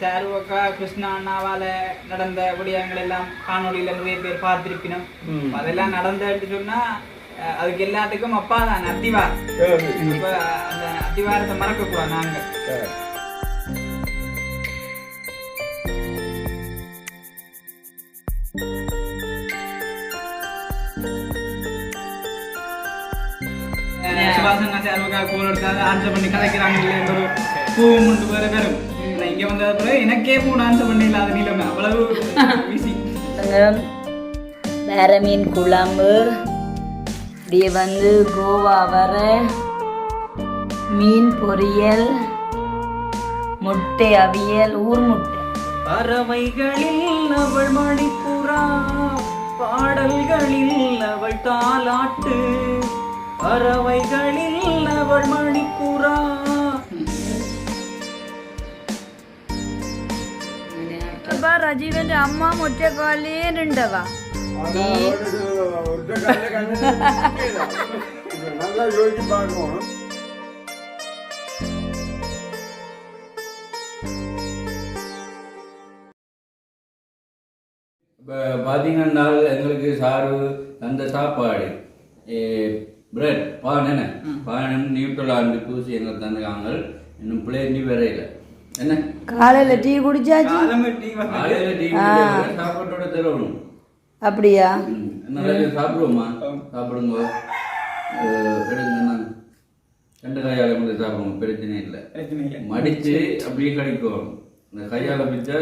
ஷாருவக்கா கிருஷ்ணா அண்ணாவால நடந்த விடயங்கள் எல்லாம் காணொளியில நிறைய பேர் பார்த்திருப்பினோம். அதெல்லாம் நடந்ததுன்னு சொன்னா அதுக்கு எல்லாத்துக்கும் அப்பா தான் அத்திவார். இப்ப அந்த அத்திவாரத்தை மறக்க கூடாது நாங்க சுபாசன் ஷாருவக்கா கோல் ஆன்சர் பண்ணி கதைக்கிறாங்க இல்லைன்ற ஒரு பூவும் கொண்டு வேற வரும் இங்க வந்த பிறகு எனக்கே மூணு ஆன்சர் பண்ண இல்லாத நிலைமை அவ்வளவு வேற மீன் குழம்பு. இப்படியே வந்து கோவா வர மீன் பொரியல் முட்டை அவியல் ஊர் முட்டை. பறவைகளில் அவள் மணிப்புறா பாடல்களில் அவள் தாலாட்டு. பறவைகளில் அவள் மணிப்புறா അപ്പൊ റജീവന്റെ അമ്മ ഒറ്റക്കാലേ രണ്ടവാ நல்லா எங்களுக்கு சாறு அந்த சாப்பாடு பிரெட் பான் என்ன பானம் நியூட்ரல் ஆண்டு பூசி எங்களுக்கு தந்துக்காங்க இன்னும் பிளேண்டி வரையில என்ன? காலையில டீ குடிச்சாச்சு? காலையில் டீ சாப்பாட்டோட தரணும் அப்படியா? சாப்பிடுவோமா? சாப்பிடுங்க. ரெண்டு கையால கொண்டு சாப்பிடுவோம். பிரச்சனை இல்லை. மடிச்சு அப்படியே கிடைக்கும். இந்த கையால பிச்சா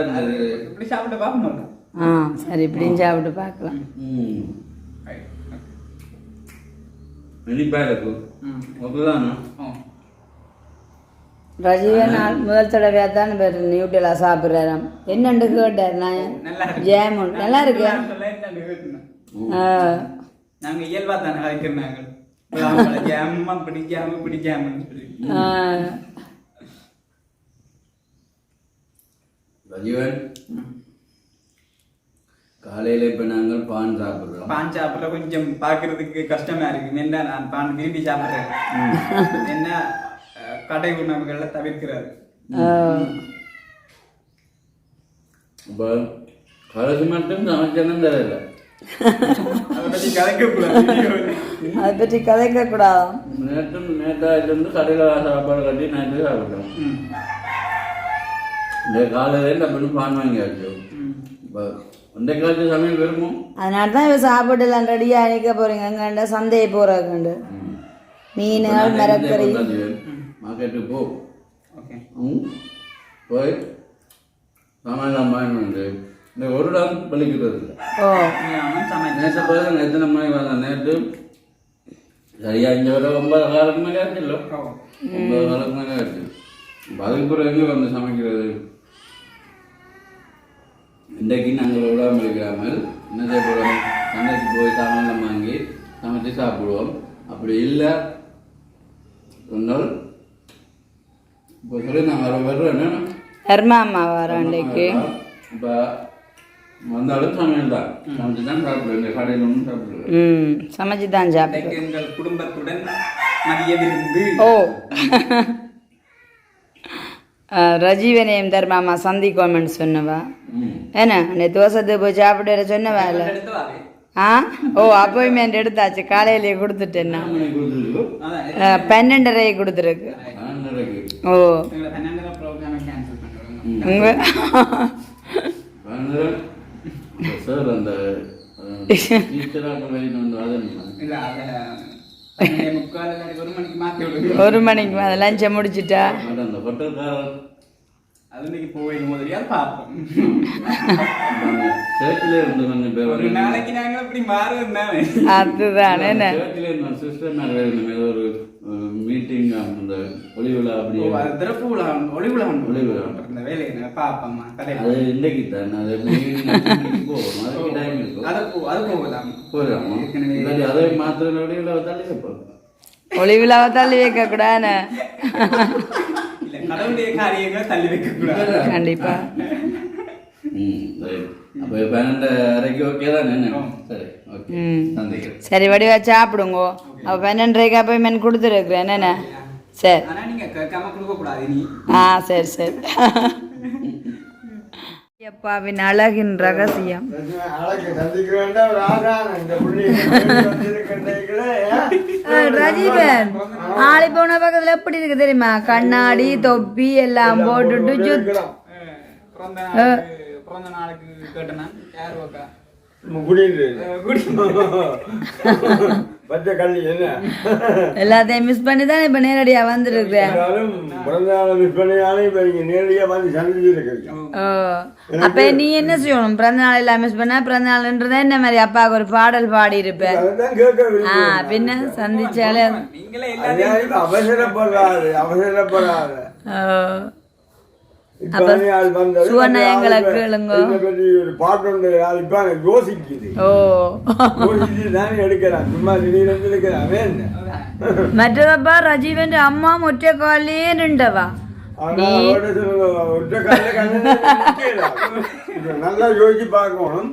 இப்படி சாப்பிட்டு பார்க்கணும் ஆ சரி இப்படின்னு சாப்பிட்டு பார்க்கலாம். ம். இனிப்பா இருக்கும் அப்படிதானா ரஜீவன் நாள் முதல் தடவையாக தான் பேர் நியூட்டலா சாப்பிட்றாராம். என்னண்டு கேட்டார் நான் நல்லா இருக்கு. ஜேமுன் நல்லா இருக்கு? ஆ. நாங்க இயல்பா தானே கதைக்கிறோம் நாங்கள். ஜாம பிடிக்காம பிடிக்காமன்னு சொல்லி. ஆ. ரஜீவன் காலையில இப்ப நாங்கள் பான் சாப்பிடுறோம். பான் சாப்பிட்ற கொஞ்சம் பார்க்கிறதுக்கு கஷ்டமா இருக்கு. என்ன நான் பான் விரும்பி சாப்பிட்றேன். என்ன கடை உணவுகளை தவிர்க்கிறாரு. இப்போ மட்டும் சமைச்சனும் தெரியல. அதை பத்தி கதைக்கக்கூடாது அதை பற்றி கதைக்க கூடாதாம் நேற்று நேற்றாயிட்டு வந்து கடையில் சாப்பாடு கட்டி நைட்டு சாப்பிட்டோம். இந்த காலையில நம்ம பான் வாங்கியாச்சு. இப்போ இந்த காலத்து சமையல் விரும்பும். அதனால தான் இவ சாப்பாடுலாம் ரெடியாக நிற்க போறீங்க. அங்கண்ட சந்தையை போறதுண்டு மீன்கள் மரக்கறி. மார்க்கெட்டுக்கு போ ஓகே. ம். போய் வாங்கிட்டு இந்த ஒரு நீ சமைச்சு நேற்று எத்தனை மணிக்கு வந்தேன் நேற்று சரியா இங்கே வர ஒன்பது காலுக்கு மேலே ஆச்சுல்ல ஒன்பது காலுக்கு மேலே ஆச்சு. அதுக்கு பிறகு எங்கே வந்து சமைக்கிறது? இன்றைக்கு நாங்கள் விடாமல் இருக்கிறாமல் என்ன செய்ய போகிறோம் சந்தைக்கு போய் சாமான் வாங்கி சமைச்சு சாப்பிடுவோம். அப்படி இல்லை சொன்னால் இப்போ சொல்லி நாங்கள் வர்றோம் என்ன தர்மா அம்மா வர அன்றைக்கு இப்போ வந்தாலும் சமையல் தான் சமைச்சு தான் சாப்பிடுவேன் இந்த கடையில் ஒன்றும் சாப்பிடுவேன் ம் சமைச்சு தான் சாப்பிட்டு இன்றைக்கு எங்கள் குடும்பத்துடன் மதிய விருந்து ஓ ரஜீவனையும் தர்மாமா சந்திக்கோமென்னு சொன்னவா என்ன நேற்று தோசத்துக்கு போய் சாப்பிட்டு சொன்னவா இல்லை வாரு. ஆ ஓ அப்பாயின்மெண்ட் எடுத்தாச்சு காலையிலேயே கொடுத்துட்டேன் நான் மணி கொடுத்துருக்கு ஓ. சார் அந்த ஒரு மணிக்கு மாற்றி விடுங்க. ஒரு மணிக்கு மேலே லஞ்சை முடிச்சிட்டா அந்த ஹோட்டல்காரர் அது இன்னைக்கு போய் முதலியா பார்ப்போம். சேர்ச்சிலே இருந்து கொஞ்சம் பேர் ஒரு நாளைக்கு நாங்கள் அப்படி மாறுவோம் தானே அதுதான். என்ன சேர்ச்சிலே இருந்த சிஸ்டர் மேலே இருந்த ஏதோ ஒரு மீட்டிங் அந்த ஒளி விழா அப்படி திறப்பு விழா உண்டு, ஒளி விழா உண்டு. ஒளி விழா. இந்த வேலையை பார்ப்போம்மா அது இன்னைக்கு தான் அது போகும். அதுக்கு டைம் இருக்கும். அது போ அது போகலாம்? இல்லாட்டி அதை மாத்திர நொடியில் தள்ளி வைப்போம் ஒளி விழாவை தள்ளி வைக்க கூடாது கடவுளுடைய காரியங்கள் தள்ளி வைக்க கூடாது கண்டிப்பா. ம் சரி. வடிவா சாப்பிடுங்கோ. அப்போ பன்னெண்டரைக்கு அப்பாயின்மெண்ட் கொடுத்துருக்குறேன் என்னென்ன? சரி. ஆனா நீங்க கேட்காம கொடுக்க கூடாது நீ ஆ சரி சரி. அப்பாவின் அழகின் ரகசியம். ரஜிவன் ஆளி போன பக்கத்துல எப்படி இருக்கு தெரியுமா? கண்ணாடி தொப்பி எல்லாம் போட்டுட்டு சுத் பிறந்த நாளுக்கு கேட்டேன்? யார் ஓக்கா எல்லாத்தையும் மிஸ் பண்ணி தான் இப்ப நேரடியா வந்திருக்கிறேன் இருந்தாலும் பிறந்த நாளை மிஸ் பண்ணியாலும் இப்ப நீங்க நேரடியா வந்து சந்திச்சு இருக்கிறீங்க ஓ. அப்ப நீ என்ன செய்யணும்? பிறந்த நாள் எல்லாம் மிஸ் பண்ணா பிறந்த நாள்ன்றதா என்ன மாதிரி அப்பாவுக்கு ஒரு பாடல் பாடி கேட்க ஆ. பின்ன சந்திச்சாலே அவசரப்படாது அவசரப்படாது. கால்ல கண்ணு நிக்கல. இப்ப நல்லா யோசிச்சு பார்க்கணும்.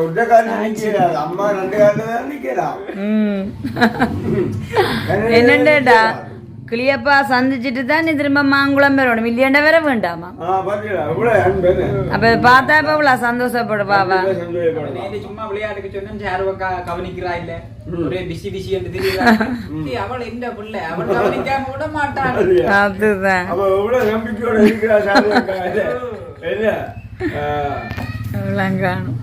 ஒற்றை கால்ல நிக்கிறாரு அம்மா ரெண்டு தான் நிக்கிறான் என்னண்டா. கிளியப்பா சந்திச்சுட்டு தான் நீ திரும்ப மாங்குளம் பெறணும் இல்லையாண்டா வேற வேண்டாமா? இவ்வளவு? அப்ப பார்த்தா இப்ப இவ்வளோ சந்தோஷப்படுவாவா சும்மா விளையாட்டுக்கு ஓக்கா கவனிக்கிறா இல்ல ஒரே பிசி பிசி என்று தெரியுதா டேய், அவள் எந்த பிள்ளை அவள் கவனிக்காம விட மாட்டாள் சரியா? அதுதான் அப்ப எவ்வளவு நம்பிக்கையோட இருக்கிறா சாரு அக்கா, இல்ல? என்ன? ஆ, இவ்வளோ காணும்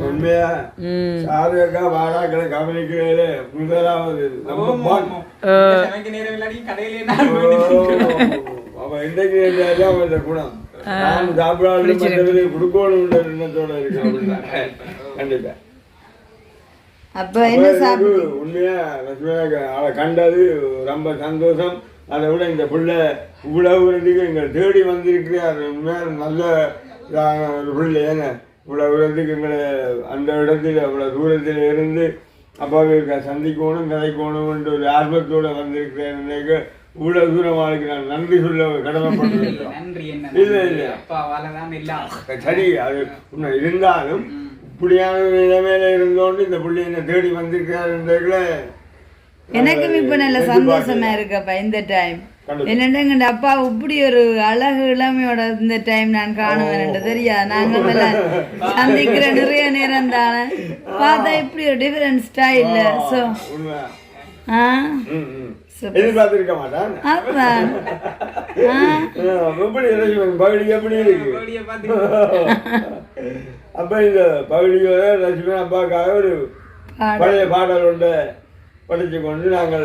உண்மையா? ம். சாரு அக்கா வாராக்களை கவனிக்கிறதுல முதலாவது நம்ம அப்ப இன்றைக்கு குணம். நான் சாப்பிடாது கொடுக்கணும்ன்ற எண்ணத்தோட இருக்கிறோம் கண்டிப்பா. அப்ப என்ன சாப்பிடு உண்மையா லட்சுமி அவளை கண்டது ரொம்ப சந்தோஷம். அதை விட இந்த பிள்ளை இவ்வளவு எங்களை தேடி வந்திருக்கிறார். உண்மையா நல்ல பிள்ளை. ஏன்னா இவ்வளவு இடத்துக்கு எங்களை அந்த இடத்துல அவ்வளவு தூரத்தில் இருந்து அப்பாவுக்கு சந்திக்கணும் கதைக்கணும்ன்ற ஒரு ஆர்வத்தோட வந்திருக்கிறேன் இவ்வளவு தூரம் ஆளுக்கு நான் நன்றி சொல்ல என்ன இல்ல, இல்ல. அப்பாவால சரி அது உண்மை. இருந்தாலும் இப்படியான நிலைமையில இருந்தோண்டு இந்த புள்ளி என்ன தேடி வந்திருக்காருன்றதுல எனக்கும் இப்ப நல்ல சந்தோஷமா இருக்குப்பா இந்த டைம். என்னண்டா எங்க அப்பா இப்படி ஒரு அழகு இளமையோட இந்த டைம் நான் காணுவேன் தெரியா எல்லாம் சந்திக்கிற நிறைய நேரம் தானே. பார்த்தா இப்படி ஒரு டிஃபரெண்ட் ஸ்டைல்ல சோ உண்மை. ஆ. ம், ம். Super. எதிர்பார்த்திருக்க மாட்டான். எப்படி பகுதி எப்படி இருக்கு? அப்ப இந்த பகுதியோட ரசிகன் அப்பாவுக்காக ஒரு பாடம் பழைய பாடல் ஒன்றை படிச்சு கொண்டு நாங்கள்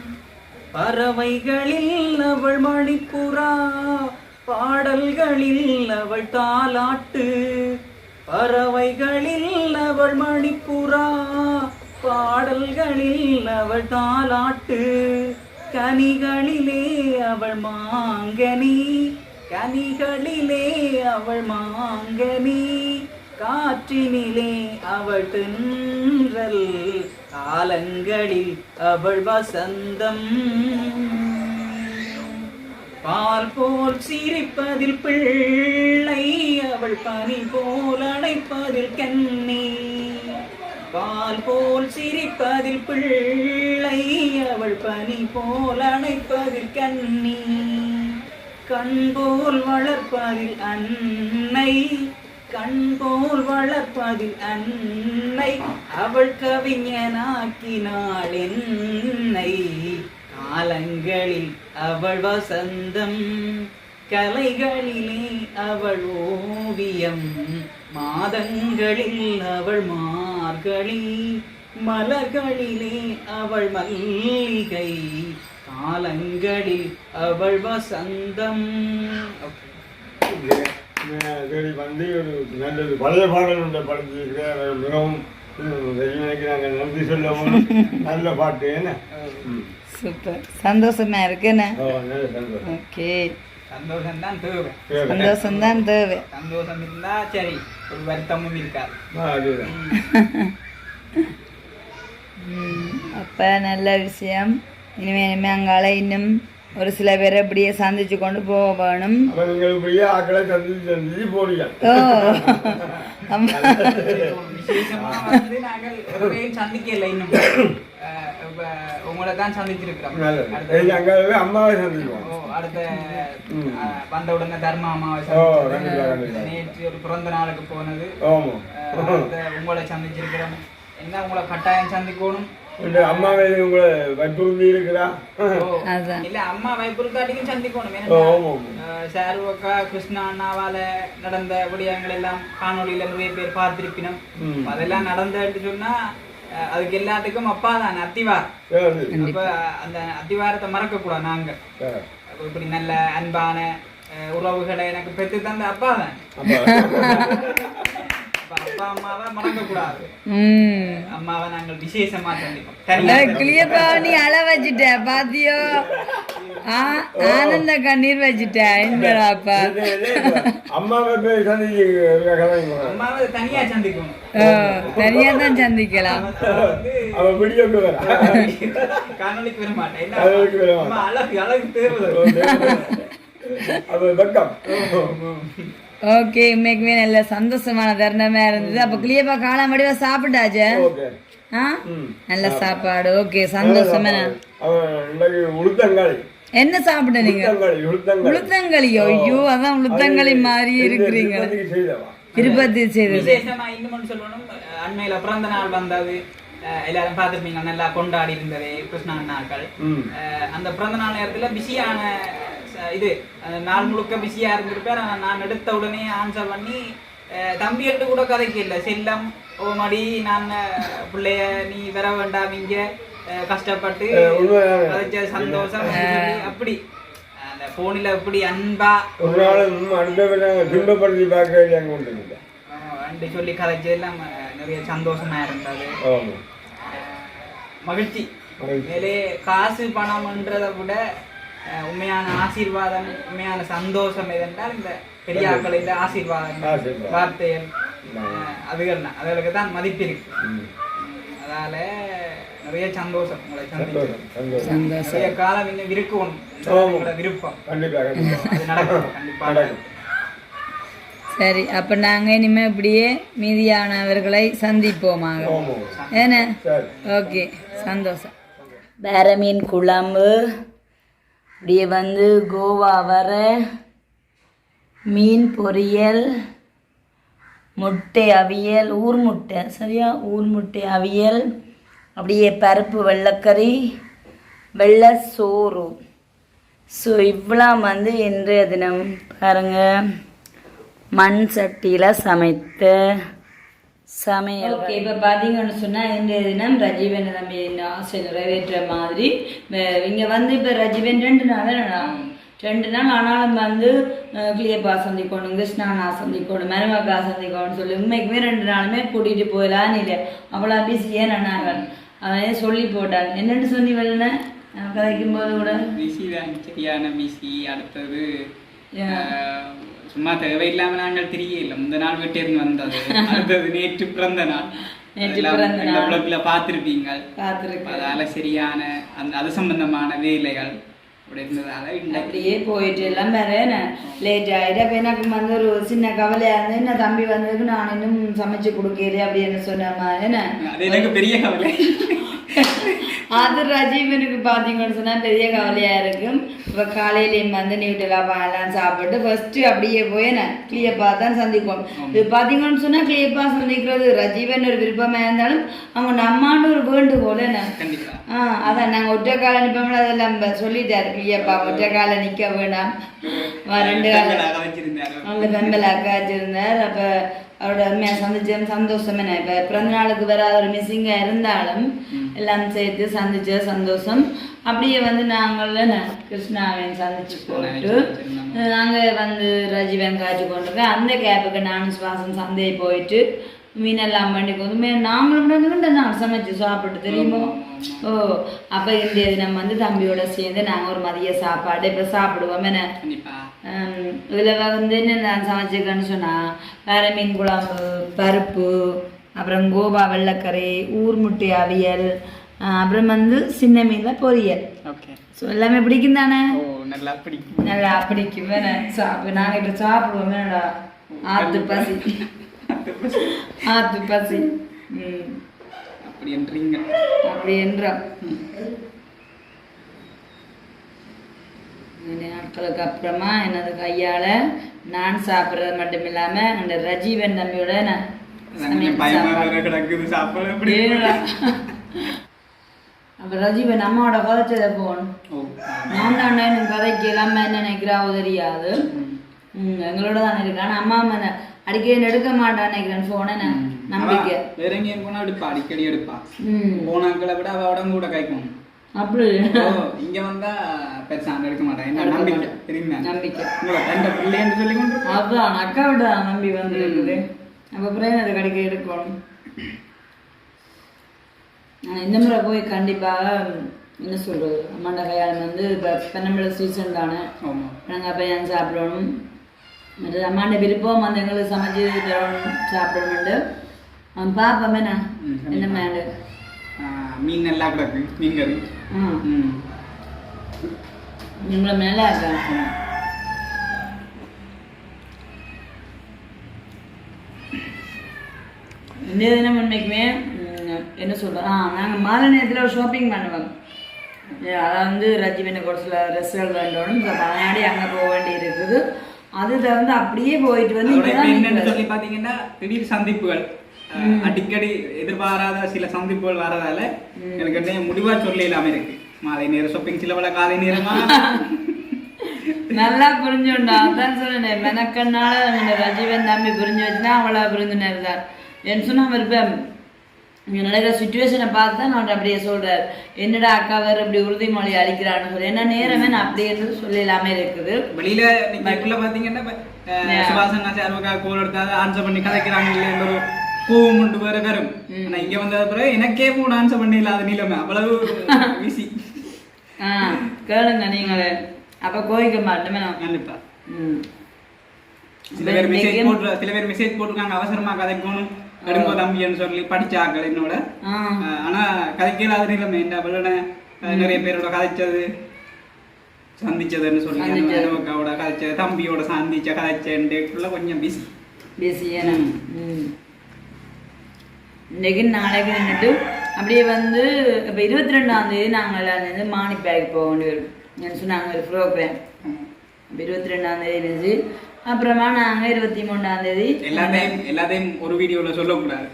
பறவைகளில் அவள் மணிப்புறா பாடல்களில் அவள் தாலாட்டு பறவைகளில் அவள் மணிப்புறா பாடல்களில் அவள் தாலாட்டு கனிகளிலே அவள் மாங்கனி கனிகளிலே அவள் மாங்கனி. காற்றினிலே அவள் தென்றல் காலங்களில் அவள் வசந்தம். பால் போல் சிரிப்பதில் பிள்ளை அவள் பனி போல் அணைப்பதில் கண்ணி. பால் போல் சிரிப்பதில் பிள்ளை அவள் பனி போல் அணைப்பதில் கண்ணி. கண் போல் வளர்ப்பதில் அன்னை கண்போல் வளர்ப்பதில் அன்னை அவள் கவிஞனாக்கினாள் என்னை. காலங்களில் அவள் வசந்தம் கலைகளிலே அவள் ஓவியம் மாதங்களில் அவள் மார்கழி மலர்களிலே அவள் மல்லிகை காலங்களில் அவள் வசந்தம். தேடி வந்து ஒரு நல்லது பழைய பாடல் படிச்சிருக்கிறேன் அது மிகவும் நாங்கள் நன்றி சொல்லவும் நல்ல பாட்டு என்ன. சூப்பர். சந்தோஷமா சந்தோஷம். ஓகே. சந்தோஷம் தான் தேவை. சந்தோஷம்தான் தேவை. சந்தோஷம் இருந்தா சரி ஒரு வருத்தமும் இருக்காது. அப்ப நல்ல விஷயம். இனிமே இனிமே அங்கால இன்னும் ஒரு சில பேரை அப்படியே சந்திச்சு கொண்டு போக வேணும். சந்திக்கல இன்னும். உங்களை தான் சந்திச்சிருக்கிறோம். அம்மாவை சந்திக்குவோம் ஓ, அடுத்த வந்த உடனே தர்ம அம்மாவை. நேற்று ஒரு பிறந்த நாளுக்கு போனது. உங்களை சந்திச்சிருக்கிறோம். என்ன உங்களை கட்டாயம் சந்திக்கணும். அம்மாவை உங்களை வற்புறுத்தி அதான். இல்ல அம்மா வைப்புறுத்தாட்டிக்கும் சந்திக்கணும். ஓ, ஏன்னா ஆமாம் அஹ், சாரு அக்கா கிருஷ்ணா அண்ணாவால நடந்த விடயங்கள் எல்லாம் காணொளியில நிறைய பேர் பார்த்திருப்பினோம். அதெல்லாம் சொன்னா அஹ், அதுக்கு எல்லாத்துக்கும் அப்பா தான் அத்திவார் அப்ப அந்த அத்திவாரத்தை மறக்க கூடாது நாங்க இப்படி நல்ல அன்பான உறவுகளை எனக்கு பெற்று தந்த அப்பா தான் அப்பா அம்மாவை மறக்க கூடாது ம். அம்மாவை நாங்கள் விசேஷமா கிளியப்பா நீ அழ வச்சுட்ட பாத்தியோ? ஆனந்த கண்ணீர் வச்சுட்ட என்னடாப்பா அம்மாவை போய் சந்திச்சு கதைங்க அம்மாவை தனியா சந்திக்கணும் ஓ தனியா தான் சந்திக்கலாம். அவன் வீடியோக்கு வரா மாட்டேன். அழகு அழகு தேவை வெக்கம். ஓகே இன்னைக்குமே நல்ல சந்தோஷமான தருணமா இருந்தது. அப்ப கிளியப்பா காலம் வடிவா சாப்பிட்டாச்சு ஓகே ஆ. நல்ல சாப்பாடு. ஓகே சந்தோஷமா. என்ன சாப்பிட்ட நீங்க? உளுத்தங்காளி உளுத்தங்காளி. உளுத்தங்களியோ? ஐயோ அதான் உளுத்தங்களி மாதிரியே இருக்கிறீங்க திருப்பதி செய்தது. அண்மையில பிறந்த நாள் வந்தது. எல்லாரும் பார்த்திருப்பீங்க. நல்லா கொண்டாடி இருந்தது கிருஷ்ணா அண்ணாக்கள். அஹ் அந்த பிறந்த நாள் நேரத்துல பிஸியான இது நாள் முழுக்க பிஸியா இருந்திருப்பார் ஆனா நான் எடுத்த உடனே ஆன்சர் பண்ணி அஹ் தம்பி என்று கூட கதைக்கு இல்லை. செல்லம் ஓ மடி நான் பிள்ளைய நீ வர வேண்டாம் இங்க. கஷ்டப்பட்டு. கதைச்ச சந்தோஷம் அப்படி. அந்த போனில் எப்படி அன்பா ஒரு நாளும் அடுத்த துன்பப்படுத்தி பார்க்க வேண்டிய அஹ், அண்டு சொல்லி கதைச்சதெல்லாம் நிறைய சந்தோஷமா இருந்தது. மகிழ்ச்சி. மேலே காசு பணம்ன்றதை விட அஹ், உண்மையான ஆசீர்வாதம் உண்மையான சந்தோஷம் எதென்றால் இந்த பெரியாக்களின் ஆசீர்வாதம். ஆசீர்வாதம். வார்த்தைகள் அதுகள் தான் அதுகளுக்கு தான் மதிப்பு இருக்கு அதால நிறைய சந்தோஷம் உங்களை சந்தோஷம் நிறைய காலம் இன்னும் இருக்கணும் ஆமா. உங்களோட விருப்பம். கண்டிப்பா கண்டிப்பா. அது நடக்கும் கண்டிப்பா. நடக்கும். சரி அப்ப நாங்க இனிமே இப்படியே மீதியானவர்களை சந்திப்போமாக. ஆமாம் ஏன சரி. ஓகே சந்தோஷம். வேற மீன் குழம்பு. அப்படியே வந்து கோவா வர மீன் பொரியல் முட்டை அவியல் ஊர் முட்டை சரியா? ஊர் முட்டை அவியல் அப்படியே பருப்பு வெள்ளைக்கறி வெள்ளை சோறு. ஸோ இவ்வளோ வந்து இன்றைய தினம் பாருங்கள் மண் சட்டியில் சமைத்த சமையல் ஓகே இப்போ பார்த்தீங்கன்னு சொன்னால் இன்றைய தினம் ரஜீவன் தம்பி இந்த ஆசை நிறைவேற்ற மாதிரி இங்கே வந்து இப்போ ரஜீவன் ரெண்டு நாள் ரெண்டு நாள் ஆனாலும் வந்து கிளியப்பா சந்திக்கணும் கிருஷ்ணானா சந்திக்கணும் மருமக்கா சந்திக்கணும்னு சொல்லி உண்மைக்குமே ரெண்டு நாளுமே கூட்டிகிட்டு போயிடலான்னு இல்லை. அவ்வளோ பிஸியே நன்னாங்க அவன் சொல்லி போட்டான் என்னென்னு சொன்னி வரல கதைக்கும் போது கூட. பிசி தான் சரியான பிசி அடுத்தது சும்மா தேவையில்லாம நாங்கள் தெரியல முந்த நாள் வீட்டிலிருந்து வந்தது. அடுத்தது நேற்று பிறந்த நாள். பார்த்துருப்பீங்க. அதால சரியான அந்த அது சம்பந்தமான வேலைகள் அப்படியே போயிட்டு எல்லாம் வேற லேட் ஆகிட்டு அப்போ எனக்கு வந்து ஒரு சின்ன கவலையாக இருந்து என்ன தம்பி வந்ததுக்கு நான் இன்னும் சமைச்சு கொடுக்கல அப்படின்னு சொன்ன மாதிரி என்ன? அது எனக்கு பெரிய கவலை. அது ரஜீவனுக்கு பார்த்தீங்கன்னு சொன்னால் பெரிய கவலையாக இருக்கும். இப்போ காலையிலேயும் வந்து நீட்டலா எல்லாம் சாப்பிட்டு ஃபஸ்ட்டு அப்படியே போய் என்ன கிளியப்பா தான் சந்திப்போம். இது பார்த்தீங்கன்னு சொன்னால் கிளியப்பா சந்திக்கிறது ரஜீவன் ஒரு விருப்பமாக இருந்தாலும் அவங்க நம்மாண்டு ஒரு வேண்டுகோள் என்ன? ஆ அதான் நாங்கள் ஒற்றை கால நிற்போம்ல அதெல்லாம் நம்ம சொல்லிட்டாரு கிளியப்பா. ஒற்றை கால நிற்க வேண்டாம். வா, ரெண்டு கால. நல்ல பெம்பல் அக்கா வச்சிருந்தார் அப்போ அவரோட உண்மையாக சந்திச்சது சந்தோஷம் என்ன இப்போ பிறந்த நாளுக்கு வராத ஒரு மிஸ்ஸிங்காக இருந்தாலும் எல்லாம் சேர்த்து சந்திச்ச சந்தோஷம் அப்படியே வந்து நாங்கள் என்ன கிருஷ்ணாவையும் சந்திச்சு போட்டு நாங்கள் வந்து ரஜீவன் காய்ச்சி கொண்டு போய் அந்த கேப்புக்கு நானும் சுவாசம் சந்தையை போயிட்டு மீனெல்லாம் பண்ணி கொண்டு நாங்களும் வந்து நான் சமைச்சு சாப்பிட்டு தெரியுமோ? ஓ அப்போ இன்றைய தினம் வந்து தம்பியோட சேர்ந்து நாங்கள் ஒரு மதிய சாப்பாடு இப்போ சாப்பிடுவோம் என்ன? இதில் வந்து என்ன நான் சமைச்சிருக்கேன்னு சொன்னால் வேற மீன் குழம்பு பருப்பு அப்புறம் கோபா வெள்ளைக்கறி ஊர்முட்டை அவியல் அப்புறம் வந்து சின்ன மீனில் பொரியல். ஓகே. ஸோ எல்லாமே பிடிக்கும் தானே? நல்லா பிடிக்கும். நல்லா பிடிக்கும் வேணே சாப்பிடு நாங்கள் இப்போ சாப்பிடுவோம் வேணடா ஆத்து பசி. ஆத்து பசி. ம். அப்படி என்றீங்க. அப்படி இந்த நாட்களுக்கு அப்புறமா எனது கையால நான் சாப்பிட்றது மட்டும் இல்லாம அந்த ரஜீவன் தம்பியோட நான். அப்ப ரஜீவன் அம்மாவோட கதைச்சதை போன் நான் தான் எனக்கு கதைக்கு எல்லாமே என்ன நினைக்கிறாவோ தெரியாது. ம், எங்களோட தான் இருக்கான் அம்மா அம்மா அடிக்கடி எடுக்க மாட்டான்னு நினைக்கிறேன் போன நம்பிக்கை. வேற எங்கேயும் போனா எடுப்பா அடிக்கடி எடுப்பா. போனாக்களை விட அவ உடம்பு கூட கைக்கும் அப்படி. இங்க வந்தா பெருசா எடுக்க மாட்டேன். என்ன நம்பிக்கை? தெரியுமா? நம்பிக்கை. உங்களை பிள்ளைன்னு சொல்லி கொண்டு அதான் அக்காவோட நம்பி வந்து இருக்குது அப்போ அப்புறம் அதை கடைக்க எடுக்கணும். இந்த முறை போய் கண்டிப்பாக என்ன சொல்றது? அம்மாண்ட கல்யாணம் வந்து இப்போ பெண்ணம்பளை சீசன் தானே. நாங்கள் பையன் சாப்பிடணும்? மற்றது அம்மாண்ட விருப்பம் அந்த எங்களுக்கு சமைச்சு தரணும் சாப்பிடணும்ண்டு அவன் பார்ப்போம் என்ன என்ன ஆஹ், மீன் நல்லா கிடக்கு மீன் கறி ம் ம் நீங்களும் நல்லா இருக்கா. இந்த தினம் உண்மைக்குமே என்ன சொல்கிறோம் ஆ நாங்கள் மாலை நேரத்தில் ஒரு ஷாப்பிங் பண்ணுவோம் வந்து ஒரு சில ட்ரெஸ்ஸுகள் வேண்டணும் இந்த பழையாடி அங்கே போக வேண்டி இருக்குது அது தவிர்த்து அப்படியே போயிட்டு வந்து என்னன்னு. சொல்லி பாத்தீங்கன்னா திடீர் சந்திப்புகள். அடிக்கடி எதிர்பாராத சில சந்திப்புகள் வரதால எனக்கு முடிவா சொல்ல இல்லாம இருக்கு. மாலை நேரம் ஷாப்பிங் சில வேளை காலை நேரமா? நல்லா புரிஞ்சுண்டா. அதான் சொன்னேன் மெனக்கண்ணால ரஜீவன் தம்பி புரிஞ்சு வச்சுனா அவளா புரிஞ்சுனர் தான் என் சொன்னா விருப்பம் இங்கே நடக்கிற சுச்சுவேஷனை பார்த்து தான் நான் அப்படியே சொல்றாரு என்னடா அக்கா வேறு இப்படி உறுதிமொழி அளிக்கிறான்னு சொல்லி. என்ன நேரமே நான் அப்படியே சொல்லலாமே இருக்குது. வெளியில இப்ப, அஹ், சுபாசன் சார்புக்கா கோல் எடுத்தாது ஆன்சர் பண்ணி கதைக்கிறாங்க இல்லைன்ற ஒரு கோவம் உண்டு வேற வரும் ஆனா இங்க வந்த பிறகு எனக்கே மூணு ஆன்சர் பண்ணி இல்லாத நிலைமை. அவ்வளவு ஈஸி ஆ கேளுங்க நீங்களே. அப்போ கோயிக்க மாட்டோமே நான் கண்டிப்பா. ம். சில பேர் மெசேஜ் போட்டு சில பேர் மெசேஜ் போட்டிருக்காங்க அவசரமா கதைக்கணும். எடுங்கோ தம்பின்னு சொல்லி படிச்சாக்கள் என்னோட. ஆனா கதைக்கலாத நிலைமை. என்ன அஹ், நிறைய பேரோட கதைச்சது சந்திச்சதுன்னு சொல்லி. அனுபவக்காவோட கதைச்சது தம்பியோட சந்திச்ச கதைச்சேன்ட்டு ஃபுல்லா கொஞ்சம் பிஸி ம். இன்னைக்கு நாளைக்கு நின்றுட்டு அப்படியே வந்து இப்போ இருபத்தி ரெண்டாம் தேதி நாங்கள் வந்து மானிப்பேக் போக வேண்டியது சொன்னாங்க ஒரு ப்ரோக்ராம் இப்போ இருபத்தி ரெண்டாம் தேதி அப்புறமா நாங்கள் இருபத்தி மூணாம் தேதி எல்லாத்தையும் எல்லாத்தையும் ஒரு வீடியோல சொல்லக்கூடாது.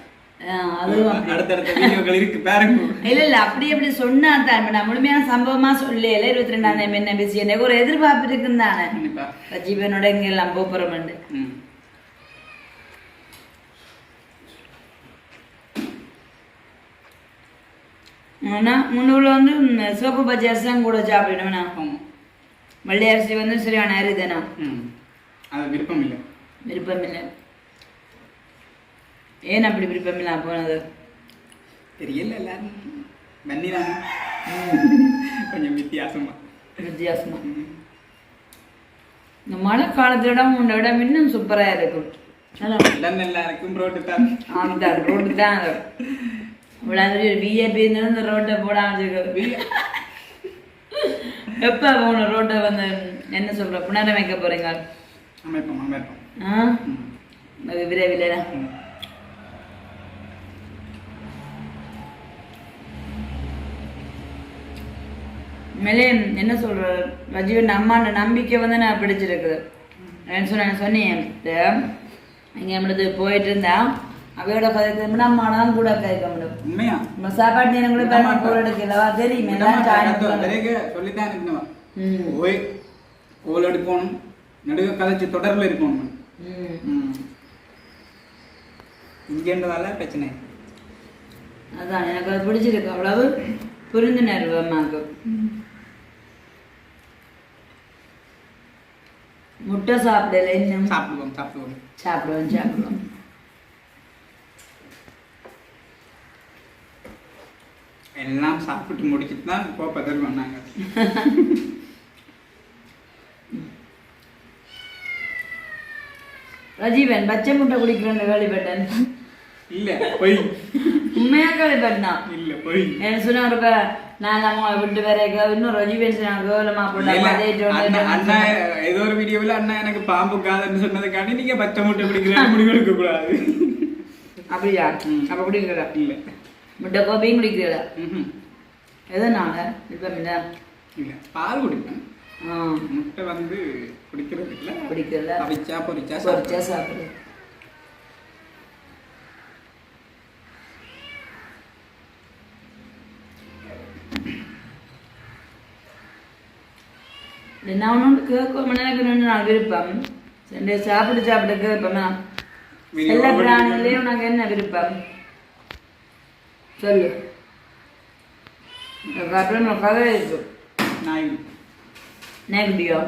இல்ல இல்ல அப்படி அப்படி சொன்னா தான். இப்ப நான் முழுமையான சம்பவமா சொல்லல இருபத்தி ரெண்டாம் தேதி என்ன எனக்கு ஒரு எதிர்பார்ப்பு இருக்குன்னு தானே. ஜீவனோட இங்க எல்லாம். ஆனா முன்னூர்ல வந்து ம், சிவப்பு பச்சை அரிசி கூட சாப்பிடணும்னா ஆமா. வெள்ளை அரிசி வந்து சரியான அரிதானா. அது விருப்பம் இல்லை விருப்பம் இல்லை ஏன் அப்படி விருப்பம் இல்லை போனது தெரியல எல்லாரும். கொஞ்சம் வித்தியாசமா. வித்தியாசமா. இந்த மழை காலத்துல விட உன்னை விட இன்னும் சூப்பரா இருக்கும். எல்லாம் நல்லா இருக்கும் ரோட்டு தான். அந்த ரோடு தான் இவ்வளோ ஒரு விஏபி இந்த ரோட்டை போடாம வச்சிருக்கு. எப்போ போகணும் ரோட்டை வந்து என்ன சொல்ற? புனரமைக்க போறீங்க? விரைவில். மேலே என்ன சொல்ற? ரஜீவன் அம்மாண்ட நம்பிக்கை வந்து நான் பிடிச்சிருக்குது என்ன சொன்ன சொன்னேன். இங்கே நம்மளது போயிட்டு இருந்தா அவையோட கதை திரும்பினா அம்மா தான் கூட கேட்க முடியும். உண்மையா? நம்ம சாப்பாடு நேரம் கூட போர் எடுக்கலவா தெரியும் சொல்லித்தான் இருக்கணும். போய் கோல் எடுக்கணும் நடுக கதைச்சு தொடரில் இருக்கும் இங்கேன்றதால பிரச்சனை. அதான் எனக்கு அது பிடிச்சிருக்கு. அவ்வளவு புரிந்துணர்வு அம்மாவுக்கு முட்டை சாப்பிடல இன்னும். சாப்பிடுவோம் சாப்பிடுவோம். சாப்பிடுவோம் சாப்பிடுவோம். எல்லாம் சாப்பிட்டு முடிச்சுட்டு தான் கோப்பை தருவோம் நாங்கள் ரஜீவன் பச்சை முட்டை குடிக்கிறேன்னு கேள்விப்பட்டேன் இல்ல பொய். உண்மையா கேள்விப்பட்டா இல்ல பொய். என்ன சொன்னாங்க இப்ப நான் நம்ம விட்டு வேற இன்னும் ரஜீவன் சொன்னாங்க கேவலமா போட்டா இல்ல, அதே அண்ணா ஏதோ ஒரு வீடியோவில் அண்ணா எனக்கு பாம்பு காதன்னு சொன்னதுக்காண்டி நீங்க பச்சை முட்டை பிடிக்கிறேன் முடிவு எடுக்க கூடாது அப்படியா அப்ப குடிக்கிறா இல்ல. முட்டை கோப்பையும் குடிக்கிறா ம்ஹும். எதனால? இப்ப இல்ல இல்ல பால் குடிப்பேன். முட்டை வந்து குடிக்கிறது இல்ல பிடிக்கல. அவிச்சா பொரிச்சா பொரிச்சா. சாப்பிடு. நான் ஒன்று கேட்கும் ரெண்டு நாள் விருப்பம். சரி சாப்பிட்டு சாப்பிட்டு கேட்போமா? எல்லா பிராணிலையும் உனக்கு என்ன விருப்பம்? சொல்லு. அப்புறம் ஒரு கதை இருக்கு நாய். நெகட்டிவா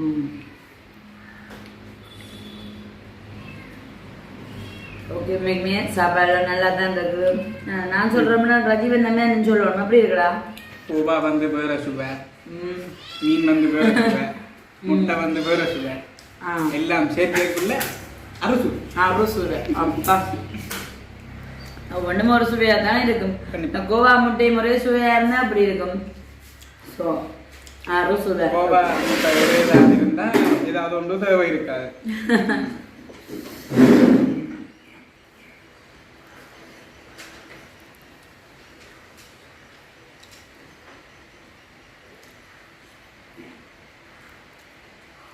ம் ஓகே மேக்மே சாப்பாடு நல்லா தான் இருக்கு நான் நான் சொல்கிறோம்னா ரஜீவன் தான் நீ சொல்லணும். அப்படி இருக்குடா. பூவா வந்து வேற சுவை மீன் வந்து வேற சுவை முட்டை வந்து வேற சுவை எல்லாம் சேர்த்துக்குள்ள அறுசு. அவ்வளோ சுவை அப்பா ஒன்றும் ஒரு சுவையாக தான் இருக்கும். கோவா முட்டை முறை சுவையாக இருந்தால் அப்படி இருக்கும். ஸோ ஏதாவது ஒன்று தேவை இருக்காது.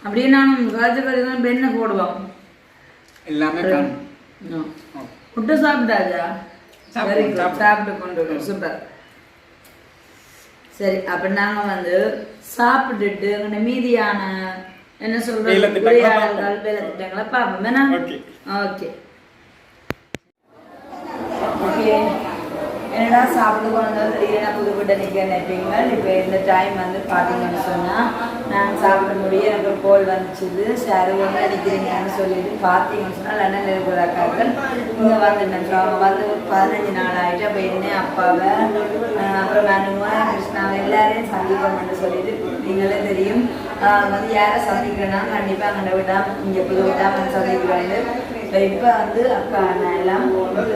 அப்படியே நானும் காய்ச்சல் தான் பெண்ணை போடுவோம். எல்லாமே. முட்டை சாப்பிட்டாச்சா? சாப்பிட்டோம். சாப்பிட்டு கொண்டு சூப்பர். சரி அப்ப நாங்க வந்து சாப்பிட்டுட்டு எங்கட மீதியான என்ன திட்டங்களை உரையாடல்கள் வேலை திட்டங்களை பார்ப்போம். ஓகே. ஓகே. என்னடா சாப்பிட்டு கொண்டு வந்து திடீர்னு வீட்டை நிற்க நினைப்பீங்க இப்போ இந்த டைம் வந்து பார்த்தீங்கன்னு சொன்னால் நான் சாப்பிட முடியும் எனக்கு கோல் வந்துச்சுது. சரி ஒன்று நிற்கிறீங்கன்னு சொல்லிட்டு பார்த்தீங்கன்னு சொன்னால் லண்டன் இருக்கிற அக்காக்கள் இங்கே வந்துட்டேன் அவங்க வந்து ஒரு பதினஞ்சு நாள் ஆகிட்டு அப்போ என்ன அப்பாவை அப்புறம் மனுவை கிருஷ்ணாவை எல்லாரையும் சந்திக்கணும்னு சொல்லிட்டு நீங்களே தெரியும். ஆஹ் வந்து யாரை சந்திக்கிறேன்னா கண்டிப்பாக அங்கே விடாம இங்கே புது விடாம சந்திக்கிறேன் இப்போ இப்போ வந்து அக்கா அண்ணா எல்லாம்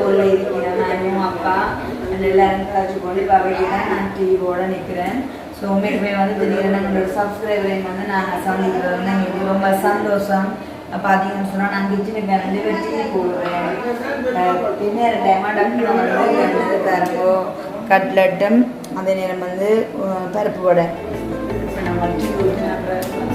ஊரில் இருக்கிறேன். நானும் அப்பா and எல்லாரும் கழிச்சு கொண்டு தான் நான் டிவியோட நிற்கிறேன் ஸோ உண்மைக்குமே வந்து திடீர்னு எங்களோட சப்ஸ்கிரைபரையும் வந்து நாங்கள் சந்திக்கிறது வந்து எங்களுக்கு ரொம்ப சந்தோஷம். பார்த்தீங்கன்னு சொன்னால் நான் கிச்சனுக்கு ரெண்டு பேர் டீ பின்னர் டைமாக டக்குனு வந்து ரெண்டு கட்லட்டும் அதே நேரம் வந்து பருப்பு வடை. இப்போ நம்ம டீ